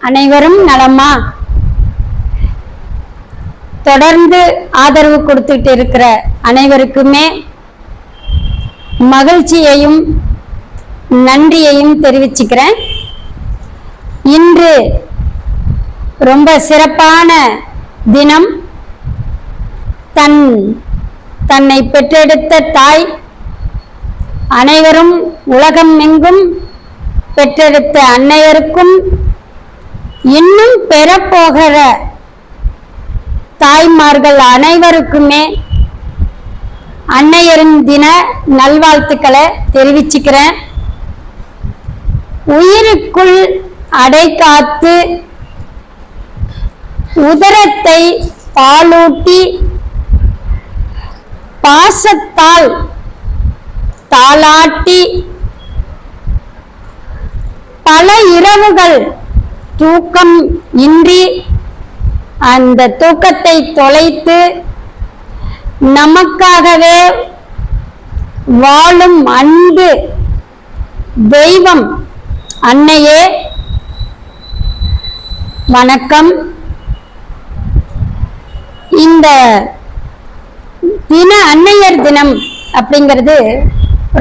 அனைவரும் நலமா? தொடர்ந்து ஆதரவு கொடுத்துட்டு இருக்கிற அனைவருக்குமே மகிழ்ச்சியையும் நன்றியையும் தெரிவிச்சுக்கிறேன். இன்று ரொம்ப சிறப்பான தினம். தன் தன்னை பெற்றெடுத்த தாய் அனைவரும் உலகம் எங்கும் பெற்றெடுத்த அன்னையருக்கும் இன்னும் பெறப்போகிற தாய்மார்கள் அனைவருக்குமே அன்னையரின் தின நல்வாழ்த்துக்களை தெரிவிச்சுக்கிறேன். உயிருக்குள் அடை காத்து உதரத்தை பாலூட்டி பாசத்தால் தாளாட்டி பல இரவுகள் தூக்கம் இன்றி அந்த தூக்கத்தை தொலைத்து நமக்காகவே வாழும் அன்பு தெய்வம் அன்னையே. வணக்கம். இந்த தின அன்னையர் தினம் அப்படிங்கிறது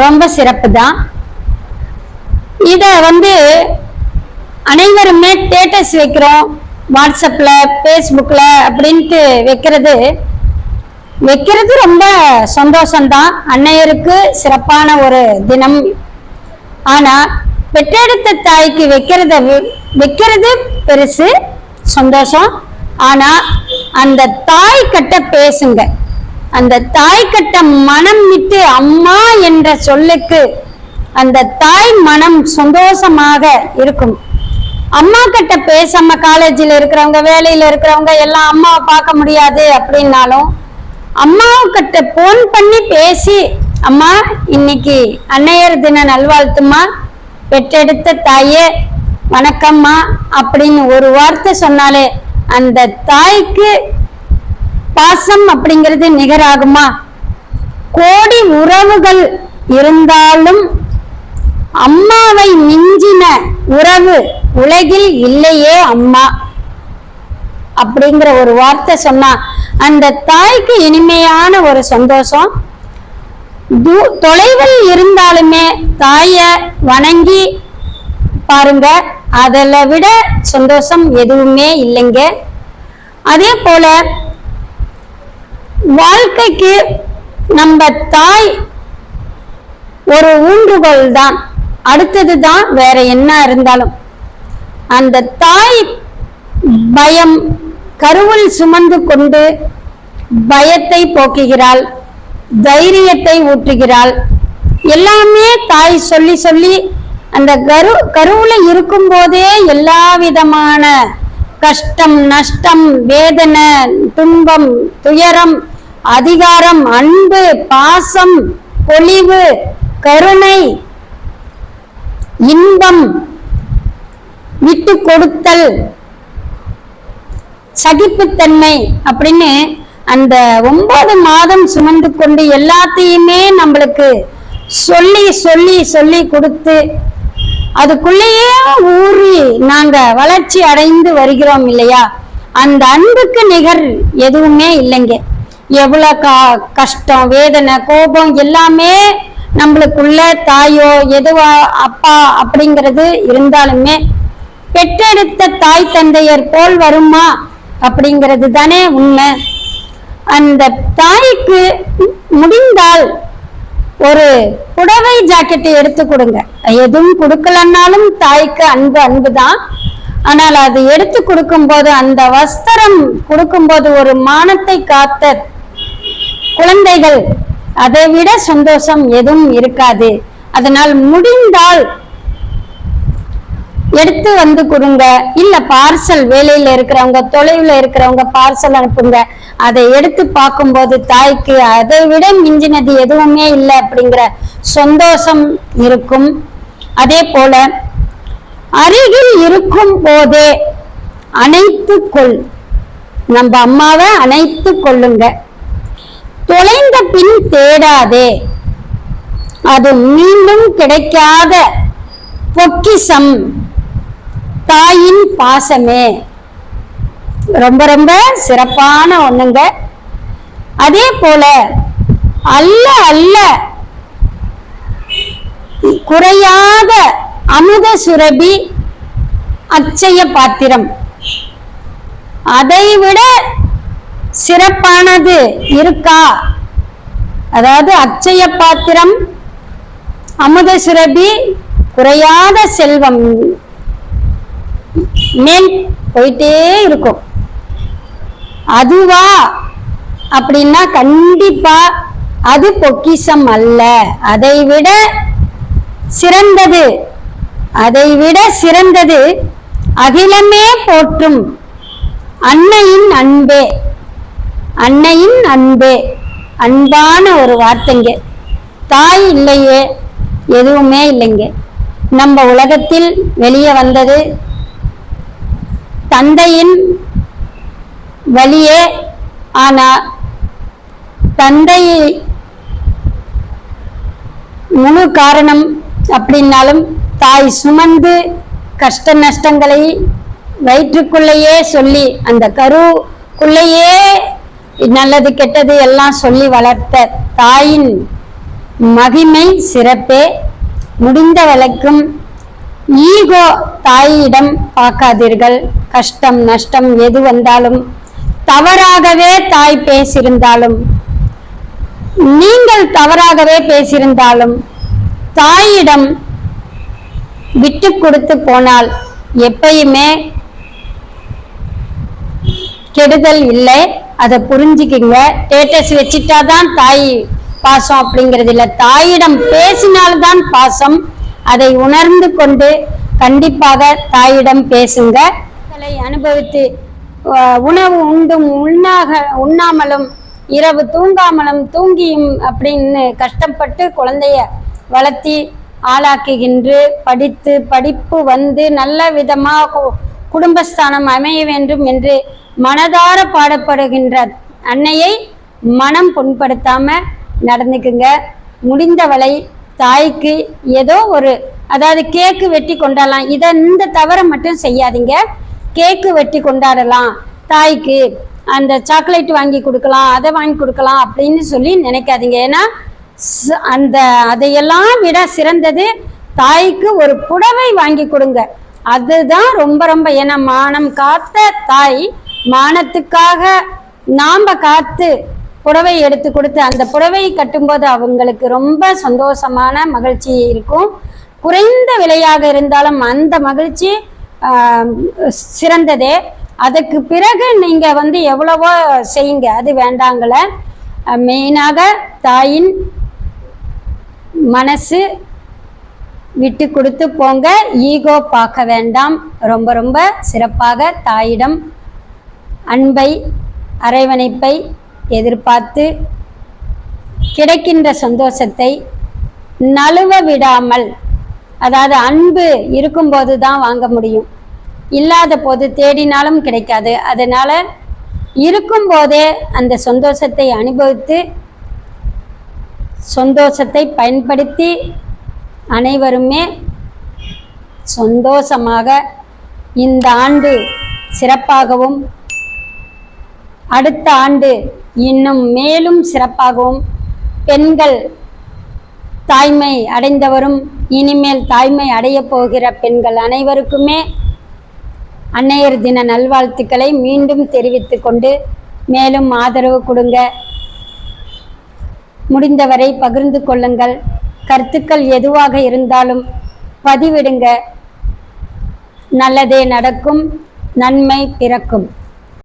ரொம்ப சிறப்பு தான் இத வந்து அனைவருமே ஸ்டேட்டஸ் வைக்கிறோம். வாட்ஸ்அப்பில் ஃபேஸ்புக்கில் அப்படின்ட்டு வைக்கிறது. வைக்கிறது ரொம்ப சந்தோஷம்தான். அன்னையருக்கு சிறப்பான ஒரு தினம். ஆனால் பெற்றெடுத்த தாய்க்கு வைக்கிறத வைக்கிறது பெருசு சந்தோஷம். ஆனால் அந்த தாய் கட்ட பேசுங்க. அந்த தாய் கட்ட மனம் விட்டு அம்மா என்ற சொல்லுக்கு அந்த தாய் மனம் சந்தோஷமாக இருக்கும். அம்மா கிட்ட பேசாம காலேஜில் இருக்கிறவங்க வேலையில் இருக்கிறவங்க எல்லாம் அம்மாவை பார்க்க முடியாது அப்படின்னாலும் அம்மாவுக்கிட்ட போன் பண்ணி பேசி அம்மா இன்னைக்கு அன்னையர் தின நல்வாழ்த்துமா? பெற்றெடுத்த தாயே வணக்கம்மா அப்படின்னு ஒரு வார்த்தை சொன்னாலே அந்த தாய்க்கு பாசம் அப்படிங்கிறது நிகராகுமா? கோடி உறவுகள் இருந்தாலும் அம்மாவை மிஞ்சின உறவு உலகில் இல்லையே அம்மா. அப்படிங்கிற ஒரு வார்த்தை சொன்னா அந்த தாய்க்கு இனிமையான ஒரு சந்தோஷம். தொலைவில் இருந்தாலுமே தாய வணங்கி பாருங்க அதில் விட சந்தோஷம் எதுவுமே இல்லைங்க. அதே போல வாழ்க்கைக்கு நம்ம தாய் ஒரு ஊன்றுகோல் தான் அடுத்தது தான் வேற என்ன இருந்தாலும். அந்த தாய் பயம் கருவில் சுமந்து கொண்டு பயத்தை போக்குகிறாள் தைரியத்தை ஊற்றுகிறாள் எல்லாமே தாய் சொல்லி சொல்லி அந்த கரு கருவுல இருக்கும் போதே எல்லா விதமான கஷ்டம் நஷ்டம் வேதனை துன்பம் துயரம் அதிகாரம் அன்பு பாசம் பொலிவு கருணை இன்பம் விட்டு கொடுத்தல் சகிப்புத்தன்மை அப்படின்னு அந்த ஒன்பது மாதம் சுமந்து கொண்டு எல்லாத்தையுமே நம்மளுக்கு சொல்லி சொல்லி சொல்லி கொடுத்து அதுக்குள்ளேயே ஊறி நாங்க வளர்ச்சி அடைந்து வருகிறோம் இல்லையா? அந்த அன்புக்கு நிகர் எதுவுமே இல்லைங்க. எவ்வளவு கா கஷ்டம் வேதனை கோபம் எல்லாமே நம்மளுக்குள்ள தாயோ எதுவா அப்பா அப்படிங்கிறது இருந்தாலுமே பெற்றெடுத்த தாய் தந்தையர் போல் வருமா அப்படிங்கிறது தானே உண்மை. அந்த தாய்க்கு முடிந்தால் ஒரு புடவை ஜாக்கெட்டை எடுத்து கொடுங்க. எதுவும் கொடுக்கலன்னாலும் தாய்க்கு அன்பு அன்பு தான். ஆனால் அது எடுத்து கொடுக்கும்போது அந்த வஸ்திரம் கொடுக்கும்போது ஒரு மானத்தை காத்த குழந்தைகள் அதை விட சந்தோஷம் எதுவும் இருக்காது. அதனால் முடிந்தால் எடுத்து வந்து கொடுங்க. இல்ல பார்சல் வேலையில இருக்கிறவங்க தொலைவுல இருக்கிறவங்க பார்சல் அனுப்புங்க. அதை எடுத்து பார்க்கும்போது தாய்க்கு அதை விட மிஞ்சினது எதுவுமே இல்லை அப்படிங்கிற சந்தோஷம் இருக்கும். அதே போல அருகில் இருக்கும் போதே அணைத்து கொள். நம்ம அம்மாவை அணைத்து கொள்ளுங்க. தொலைந்த பின் தேடாதே. அது மீண்டும் கிடைக்காத பொக்கிசம் தாயின் பாசமே. ரொம்ப ரொம்ப சிறப்பான ஒண்ணுங்க. அதே போல அல்ல அல்ல குறையாத அமுத சுரபி அச்சய பாத்திரம். அதைவிட சிறப்பானது இருக்கா? அதாவது அச்சய பாத்திரம் அமுத சுரபி குறையாத செல்வம். மேல் போயிட்டே இருக்கும். அதுவா? அப்படின்னா கண்டிப்பா அது பொக்கிஷம் அல்ல. அதை விட சிறந்தது அதை விட சிறந்தது அகிலமே போற்றும் அன்னையின் அன்பே. அன்னையின் அன்பே. அன்பான ஒரு வார்த்தைங்க. தாய் இல்லையே எதுவுமே இல்லைங்க. நம்ம உலகத்தில் வெளியே வந்தது தந்தையின் வழியே. ஆனா தந்தை முழு காரணம் அப்படின்னாலும் தாய் சுமந்து கஷ்ட நஷ்டங்களை வயிற்றுக்குள்ளேயே சொல்லி அந்த கருவுக்குள்ளேயே நல்லது கெட்டது எல்லாம் சொல்லி வளர்த்த தாயின் மகிமை சிறப்பே. முடிந்த வரைக்கும் ஈகோ தாயிடம் பார்க்காதீர்கள். கஷ்டம் நஷ்டம் எது வந்தாலும் தவறாகவே தாய் பேசியிருந்தாலும் நீங்கள் தவறாகவே பேசியிருந்தாலும் தாயிடம் விட்டு கொடுத்து போனால் எப்பயுமே கெடுதல் இல்லை. அதை புரிஞ்சுக்கிங்க. ஸ்டேட்டஸ் வச்சிட்டாதான் தாய் பாசம் அப்படிங்கிறது இல்லை. தாயிடம் பேசினால்தான் பாசம். அதை உணர்ந்து கொண்டு கண்டிப்பாக தாயிடம் பேசுங்க. களை அனுபவித்து உணவு உண்டும் உண்ணாக உண்ணாமலும் இரவு தூங்காமலும் தூங்கியும் அப்படின்னு கஷ்டப்பட்டு குழந்தைய வளர்த்தி ஆளாக்குகின்று படித்து படிப்பு வந்து நல்ல விதமாக குடும்பஸ்தானம் அமைய வேண்டும் என்று மனதார பாடப்படுகின்ற அன்னையை மனம் புண்படுத்தாம நடந்துக்குங்க. முடிந்தவளை தாய்க்கு ஏதோ ஒரு அதாவது கேக்கு வெட்டி கொண்டாடலாம். இதை இந்த தவறை மட்டும் செய்யாதீங்க. கேக்கு வெட்டி கொண்டாடலாம். தாய்க்கு அந்த சாக்லேட் வாங்கி கொடுக்கலாம் அதை வாங்கி கொடுக்கலாம் அப்படின்னு சொல்லி நினைக்காதீங்க. ஏன்னா அந்த அதையெல்லாம் விட சிறந்தது தாய்க்கு ஒரு புடவை வாங்கி கொடுங்க. அதுதான் ரொம்ப ரொம்ப ஏன்னா மானம் காத்த தாய் மானத்துக்காக நாம காத்து புடவை எடுத்து கொடுத்து அந்த புடவை கட்டும்போது அவங்களுக்கு ரொம்ப சந்தோஷமான மகிழ்ச்சி இருக்கும். குறைந்த விலையாக இருந்தாலும் அந்த மகிழ்ச்சி சிறந்ததே. அதுக்கு பிறகு நீங்க வந்து எவ்வளவோ செய்யுங்க அது வேண்டாங்கள மெயினாக தாயின் மனசு விட்டு கொடுத்து போங்க. ஈகோ பார்க்க வேண்டாம். ரொம்ப ரொம்ப சிறப்பாக தாயிடம் அன்பை அரவணைப்பை எதிர்பார்த்து கிடைக்கின்ற சந்தோஷத்தை நழுவ விடாமல் அதாவது அன்பு இருக்கும்போது தான் வாங்க முடியும். இல்லாத போது தேடினாலும் கிடைக்காது. அதனால் இருக்கும்போதே அந்த சந்தோஷத்தை அனுபவித்து சந்தோஷத்தை பயன்படுத்தி அனைவருமே சந்தோஷமாக இந்த ஆண்டு சிறப்பாகவும் அடுத்த ஆண்டு இன்னும் மேலும் சிறப்பாகவும் பெண்கள் தாய்மை அடைந்தவரும் இனிமேல் தாய்மை அடையப் போகிற பெண்கள் அனைவருக்குமே அன்னையர் தின நல்வாழ்த்துக்களை மீண்டும் தெரிவித்து கொண்டு மேலும் ஆதரவு கொடுங்க. முடிந்தவரை பகிர்ந்து கொள்ளுங்கள். கருத்துக்கள் எதுவாக இருந்தாலும் பதிவிடுங்க. நல்லதே நடக்கும் நன்மை பிறக்கும்.